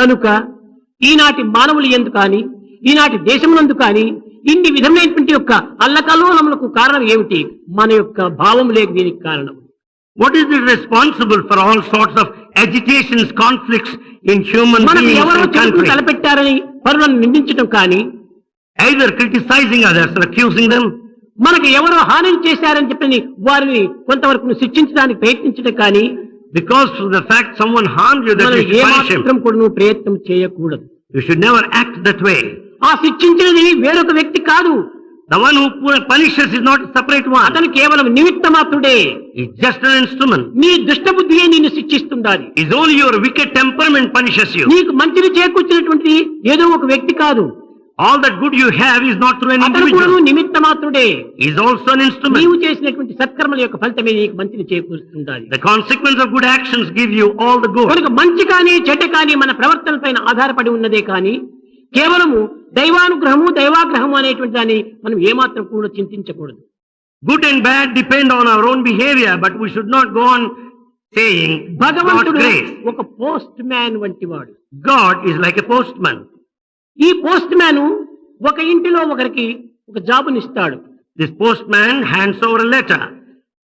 కనుక ఈనాటి మానవులు ఎందు కానీ ఈనాటి దేశమునందు కానీ ఇన్ని విధమైనటువంటి యొక్క అల్లకల్లోలములకు కారణం ఏమిటి? మన యొక్క భావం లేక దీనికి కారణం. Is it responsible for all sorts of agitations, conflicts in human మనకు beings ఎవరో? తలపెట్టారని పరులను నిందించడం కానీ criticizing others or accusing them, మనకు ఎవరో హాని చేశారని చెప్పని వారిని కొంతవరకు శిక్షించడానికి ప్రయత్నించడం కానీ because the fact someone harm you that you should punish him కొడును ప్రయత్నం చేయకూడదు. You should never act that way ఆ శిక్షించినది వేరొక వ్యక్తి కాదు. The one who poor punishes is not separate one అతను కేవలం నిమిత్త మాత్రుడే ఈ జస్ట్ అన్ ఇన్స్ట్రుమెంట్ నీ దుష్ట బుద్ధియే నిన్ను శిక్షిస్తుండాలి. Is only your wicked temperament punishes you నీకు మంచిని చేకూర్చినటువంటి ఏదో ఒక వ్యక్తి కాదు. All that good you have is not through an అతను. నిమిత్త మాత్రుడే He's also an instrument. నీవు చేసినటువంటి సత్కర్మల యొక్క ఫలితమే నీకు మంచిని చేకూరుస్తుండాలి The consequence of good actions give you all the good. కనుక మంచి కానీ చెడ్డ కానీ మన ప్రవర్తన పైన ఆధారపడి ఉన్నదే కానీ కేవలము దైవానుగ్రహము దైవాగ్రహము అనేటువంటి దాన్ని మనం ఏమాత్రం కూడా చింతించకూడదు Good and bad depend on our own behavior, but we should not go on saying God's భగవంతుడు. ఒక పోస్ట్ మ్యాన్ వంటి వాడు God is like a postman. ఈ పోస్ట్ మ్యాన్ ఒక ఇంటిలో ఒకరికి ఒక జాబునిస్తాడు. This postman hands over letter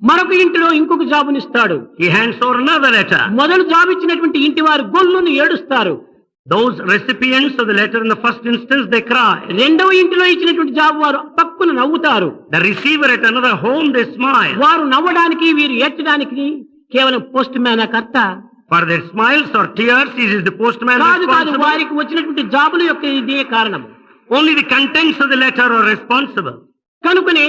మరొక ఇంటిలో ఇంకొక జాబునిస్తాడు. ఈ హ్యాండ్స్ ఓవర్ అనదర్ లెటర్ మొదలు జాబ్ ఇచ్చినటువంటి ఇంటి వారు గొల్లును ఏడుస్తారు. Those recipients of the letter in the first instance they cry రెండవ ఇంటిలో ఇచ్చినటువంటి జాబ్ వారు పక్కున నవ్వుతారు. The receiver at another home they smile వారు నవ్వడానికి వీరు ఏడ్చడానికి కేవలం పోస్ట్ మ్యాన్ ఆ కర్త. For their smiles or tears, is is the postman కాదు కాదు? వారికి వచ్చినటువంటి జాబుల యొక్క ఇదే కారణం Only the contents of the letter are responsible. కనుకనే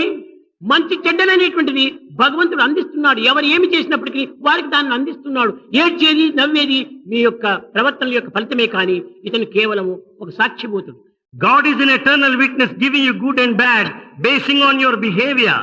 మంచి చెడ్డలనేటువంటిది భగవంతుడు అందిస్తున్నాడు ఎవరు ఏమి చేసినప్పటికీ వారికి దాన్ని అందిస్తున్నాడు ఏడ్చేది నవ్వేది మీ యొక్క ప్రవర్తనల యొక్క ఫలితమే కానీ ఇతను కేవలము ఒక సాక్షిభూతుడు God is an eternal witness giving you good and bad, basing on your behavior.